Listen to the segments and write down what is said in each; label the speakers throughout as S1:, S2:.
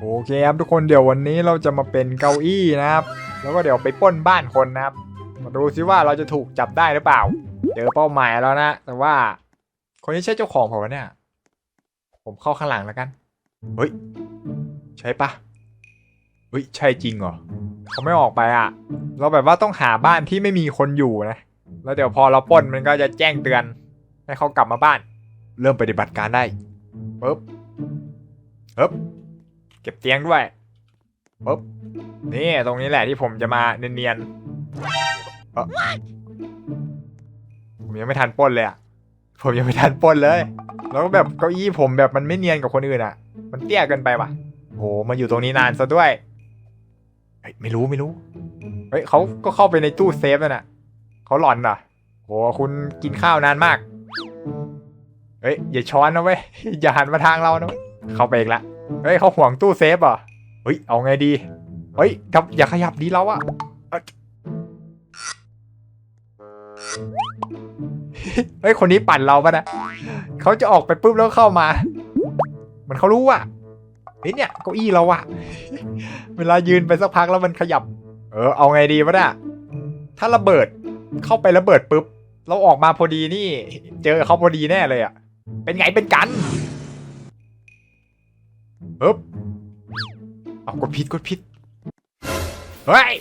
S1: โอเคครับทุกคนเดี๋ยววันนี้เราจะมาเป็นเก้าอี้นะครับ แล้วก็เดี๋ยวไปป้นบ้านคนนะครับ มาดูซิว่าเราจะถูกจับได้หรือเปล่า เจอเป้าหมายแล้วนะ แต่ว่า คนนี้ใช่เจ้าของผมเนี่ย ผมเข้าข้างหลังแล้วกัน เฮ้ย ใช่ปะเฮ้ยใช่จริงเหรอเขาไม่ออกไปอะ เราแบบว่าต้องหาบ้านที่ไม่มีคนอยู่นะ แล้วเดี๋ยวพอเราป้นมันก็จะแจ้งเตือน ให้เขากลับมาบ้าน เริ่มปฏิบัติการได้ปึ๊บปึ๊บ เก็บเตียงด้วยปึ๊บนี่ตรงนี้แหละที่ผมจะมาเนียนๆเอ้อผมยังไม่ทันปล้นเลยอะผมยังไม่ทันปล้นเลย แล้วก็แบบเก้าอี้ผมแบบมันไม่เนียนกับคนอื่นอะ มันเตี้ยเกินไปว่ะโหมาอยู่ตรงนี้นานซะด้วยเฮ้ยไม่รู้ไม่รู้เฮ้ยเขาก็เข้าไปในตู้เซฟแล้วน่ะเขาหลอนเหรอโหคุณกินข้าวนานมากเฮ้ยอย่าช้อนนะเว้ยอย่าหันมาทางเรานะเว้ยเข้าไปอีกละ เฮ้ยเขาห่วงตู้เซฟเหรอเฮ้ยเอาไงดี เฮ้ยครับอย่าขยับดีเราอะเอ้ยเฮ้ยคนนี้ปั่นเราปะนะเขาจะออกไปปุ๊บแล้วเข้ามา มันเขารู้อะเฮ้ยเนี่ยเก้าอี้เราอะเวลายืนไปสักพักแล้วมันขยับ เออเอาไงดีวะเนี่ยถ้าระเบิดเข้าไประเบิดปุ๊บ เราออกมาพอดีนี่ เจอเขาพอดีแน่เลยอะเป็นไงเป็นกัน ปึ๊บเอากดผิดกดผิด เฮ้ย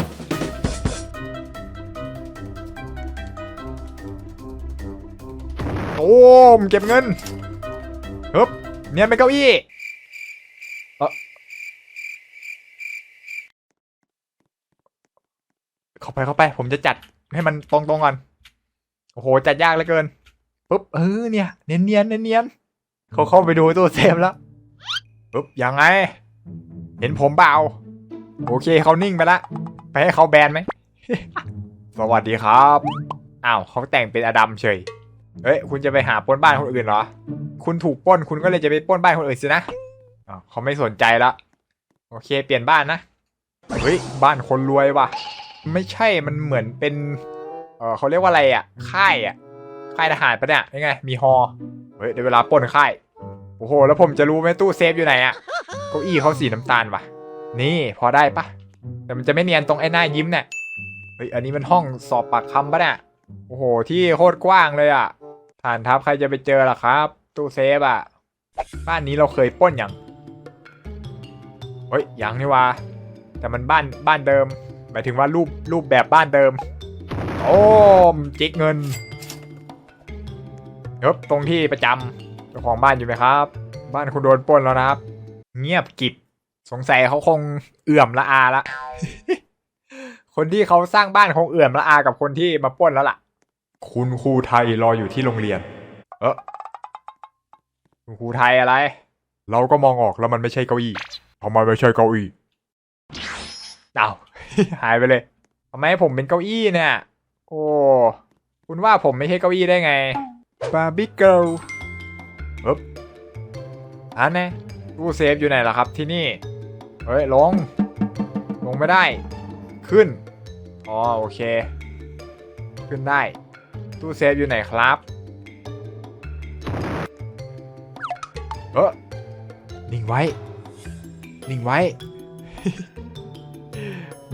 S1: โอ้มเก็บเงินฮึบเนียนไปเก้าอี้เอ้อเข้าไปเข้าไป ผมจะจัดให้มันตรงๆก่อน โอ้โห จัดยากเหลือเกินปุ๊บเออเนี่ย เนียนเนียนเนียนๆเขาเข้าไปดูตู้เซฟแล้ว ปุ๊บยังไง เห็นผมเปล่าโอเคเขานิ่งไปละไปให้เขาแบนไหมสวัสดีครับอ้าวเขาแต่งเป็นอดัมเฉยเฮ้ยคุณจะไปหาปล้นบ้านคนอื่นเหรอ คุณถูกปล้นคุณก็เลยจะไปปล้นบ้านคนอื่นสินะอ้าวเขาไม่สนใจละโอเค เปลี่ยนบ้านนะเฮ้ยบ้านคนรวยว่ะ ไม่ใช่มันเหมือนเป็นเออเขาเรียกว่าอะไรอะ ค่ายอะ ค่ายทหารปะเนี่ยยังไง มีฮอเฮ้ยเดี๋ยวเวลาปล้นค่าย โอ้โห แล้วผมจะรู้ไหมตู้เซฟอยู่ไหนอะเก้าอี้เขาสีน้ำตาลว่ะ นี่พอได้ปะแต่มันจะไม่เนียนตรงไอ้หน้ายิ้มเนี่ยเฮ้ยอันนี้มันห้องสอบปากคำปะเนี่ยโอ้โห ที่โคตรกว้างเลยอะฐานทัพใครจะไปเจอล่ะครับ ตู้เซฟอะบ้านนี้เราเคยป้นอย่างเฮ้ยยังนี่วะแต่มันบ้านบ้านเดิม หมายถึงว่ารูปรูปแบบบ้านเดิม โอ้มจิกเงินเฮ้ยตรงที่ประจำ จ้าของบ้านอยู่ไหมครับ บ้านคุณโดนปล้นแล้วนะครับ เงียบกิบสงสัยเขาคงเอื่อมละอาละ คนที่เขาสร้างบ้านคงเอื่อมละอากับคนที่มาปล้นแล้วล่ะ คุณครูไทยรออยู่ที่โรงเรียน เออคุณครูไทยอะไร เราก็มองออกแล้วมันไม่ใช่เก้าอี้ทำไมไม่ใช่เก้าอี้เอ้าหายไปเลยทำไมผมเป็นเก้าอี้เนี่ย โอ้ คุณว่าผมไม่ใช่เก้าอี้ได้ไง บาร์บี้เกิล เอ๊บอันแน่ตู้เซฟอยู่ไหนล่ะครับที่นี่ เฮ้ย ลง ลงไม่ได้ ขึ้น อ๋อ โอเค ขึ้นได้ ตู้เซฟอยู่ไหนครับเออนิ่งไว้ นิ่งไว้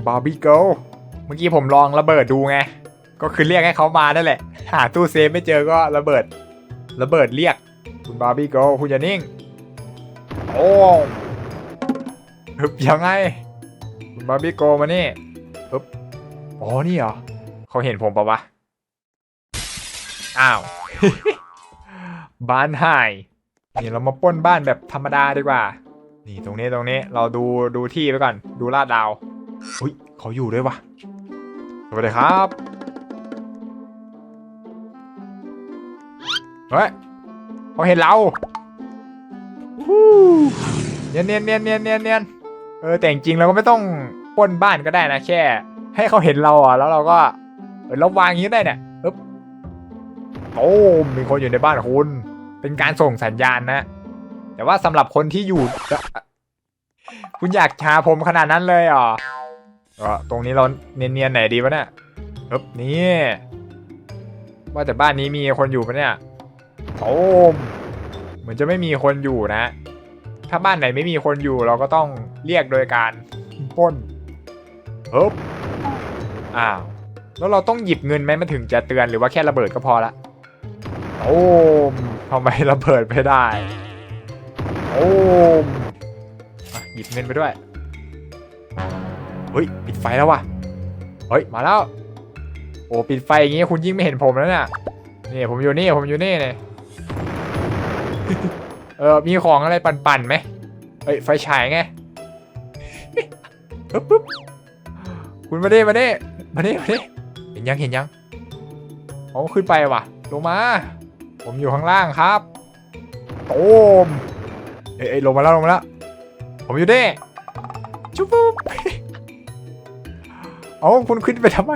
S1: บาร์บี้เกิลเมื่อกี้ผมลองระเบิดดูไง ก็คือเรียกให้เขามานั่นแหละ หาตู้เซฟไม่เจอก็ระเบิด ระเบิดเรียก บาร์บี้เกิลคุณอย่านิ่ง โอ้ฮึบยังไงคุณบาร์บี้เกิลมานี่ฮึบอ๋อนี่เหรอเขาเห็นผมปะวะ อ้าว บ้านหายนี่เรามาป้นบ้านแบบธรรมดาดีกว่า นี่ตรงนี้ตรงนี้เราดูดูที่ไปก่อน ดูลาดดาวอุ้ยเขาอยู่ด้วยวะสวัสดีครับ เฮ้ย เขาเห็นเราเนียนเนียนเนียนเนียนเนียนเนียนเออแต่จริงเราก็ไม่ต้องป้นบ้านก็ได้นะแค่ ให้เขาเห็นเราอะแล้วเราก็เออเราวางอย่างนี้ได้เนี่ยปึ๊บโอ้มีคนอยู่ในบ้านคุณ เป็นการส่งสัญญาณนะ แต่ว่าสำหรับคนที่อยู่ คุณอยากหาผมขนาดนั้นเลยเหรอเออตรงนี้เราเนียนๆไหนดีวะเนี่ยปึ๊บนี่ว่าแต่บ้านนี้มีคนอยู่ปะเนี่ย โอ้มเหมือนจะไม่มีคนอยู่นะ ถ้าบ้านไหนไม่มีคนอยู่เราก็ต้องเรียกโดยการป้นเฮ้บอ้าวแล้วเราต้องหยิบเงินไหมมันถึงจะเตือนหรือว่าแค่ระเบิดก็พอละโอ้มทำไมระเบิดไม่ได้โอ้มหยิบเงินไปด้วยเฮ้ยปิดไฟแล้ววะเฮ้ยมาแล้ว โอ้ปิดไฟอย่างงี้คุณยิ่งไม่เห็นผมแล้วเนี่ยนี่ผมอยู่นี่ผมอยู่นี่เนี่ย เออ มีของอะไรปั่นๆไหมเฮ้ย ไฟฉายไงปึ๊บปึ๊บคุณมาเดิมาเดิมาเดิมาเดิเห็นยังเห็นยังโอ้ขึ้นไปว่ะ ลงมา ผมอยู่ข้างล่างครับ โตมเอ้ยลงมาแล้วลงมาแล้ว ผมอยู่นี่ชุบปุ๊บเอาคุณขึ้นไปทำไม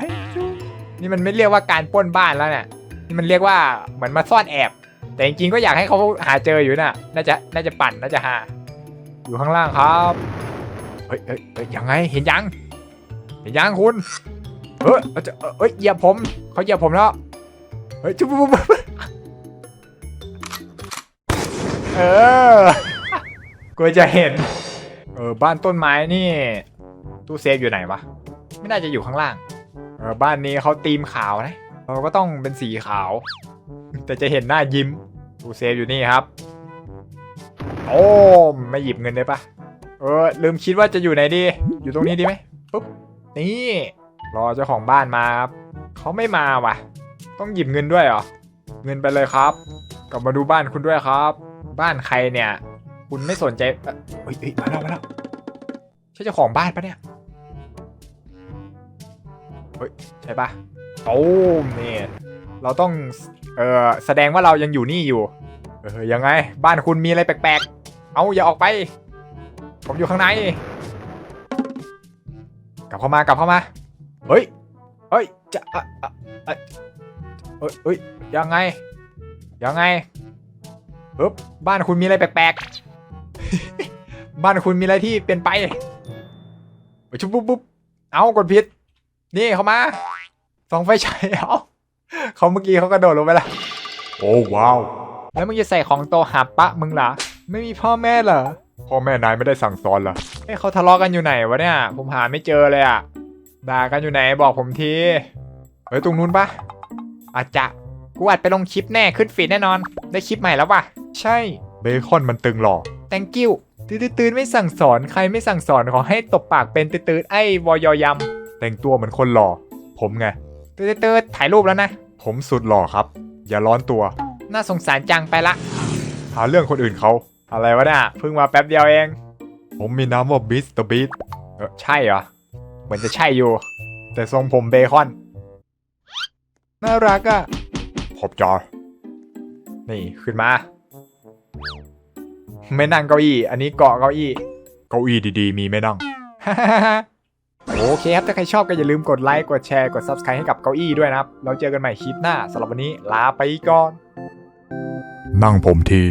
S1: นี่มันไม่เรียกว่าการป้นบ้านแล้วเนี่ย นี่มันเรียกว่าเหมือนมาซ่อนแอบ แต่จริงๆก็อยากให้เขาหาเจออยู่น่ะ น่าจะน่าจะปั่นน่าจะหา อยู่ข้างล่างครับเฮ้ยเฮ้ยเฮ้ยยังไงเห็นยัง เห็นยังคุณเฮ้ยเอาจะเอ้ยเหยียบผมเขาเหยียบผมแล้วเฮ้ยจุ๊บจุ๊บเออกูจะเห็น เออบ้านต้นไม้นี่ตู้เซฟอยู่ไหนวะไม่น่าจะอยู่ข้างล่างเออบ้านนี้เขาตีมขาวนะเราก็ต้องเป็นสีขาว แต่จะเห็นหน้ายิ้มตู้เซฟอยู่นี่ครับ โอ้ไม่หยิบเงินได้ปะเออลืมคิดว่าจะอยู่ไหนดี อยู่ตรงนี้ดีไหมปุ๊บนี่รอเจ้าของบ้านมาครับเขาไม่มาว่ะ ต้องหยิบเงินด้วยเหรอเงินไปเลยครับ กลับมาดูบ้านคุณด้วยครับ บ้านใครเนี่ย คุณไม่สนใจเออเฮ้ยมาแล้วมาแล้วใช่เจ้าของบ้านปะเนี่ยเฮ้ยใช่ปะโอ้มนี่ เราต้องเออแสดงว่าเรายังอยู่นี่อยู่ เออยังไง บ้านคุณมีอะไรแปลกๆ เอาอย่าออกไป ผมอยู่ข้างใน กลับเข้ามากลับเข้ามา เฮ้ย เฮ้ย จะอ่อะอะเอ้ยเอ้ยยังไง ยังไงปึ๊บบ้านคุณมีอะไรแปลกๆ บ้านคุณมีอะไรที่เปลี่ยนไปชุบปุ๊บปุ๊บเอากดผิด นี่เข้ามาส่องไฟฉายเอา เขาเมื่อกี้เขากระโดดลงไปละโอ้ว้าว แล้วมึงจะใส่ของโตหาปะมึงเหรอไม่มีพ่อแม่เหรอพ่อแม่นายไม่ได้สั่งสอนเหรอเอ้ยเขาทะเลาะกันอยู่ไหนวะเนี่ย ผมหาไม่เจอเลยอะด่ากันอยู่ไหนบอกผมทีเฮ้ยตรงนู้นปะอาจจะกูอัดไปลงคลิปแน่ขึ้นฟีดแน่นอน ได้คลิปใหม่แล้วปะใช่เบคอนมันตึงหรอ thank you ตื่นตื่นไม่สั่งสอนใครไม่สั่งสอนขอให้ตบปากเป็นตื่นตื่นไอ้วอยอยำแต่งตัวเหมือนคนหล่อผมไงตื่นตื่นถ่ายรูปแล้วนะ ผมสุดหล่อครับ อย่าร้อนตัว น่าสงสารจังไปละ หาเรื่องคนอื่นเขา อะไรวะเนี่ยเพิ่งมาแป๊บเดียวเอง ผมมีน้ำว่าบิสเตอร์บีทเออใช่เหรอ เหมือนจะใช่อยู่ แต่ทรงผมเบคอน น่ารักอะ่ะ ขอบจอ นี่ขึ้นมา ไม่นั่งเก้าอี้ อันนี้เกาะเก้าอี้ เก้าอี้ดีๆ มีไม่นั่ง โอเคครับ ถ้าใครชอบก็อย่าลืมกดไลค์ กดแชร์ กด Subscribe ให้กับเก้าอี้ด้วยนะครับ เราเจอกันใหม่คลิปหน้าสำหรับวันนี้ลาไปก่อน นั่งผมที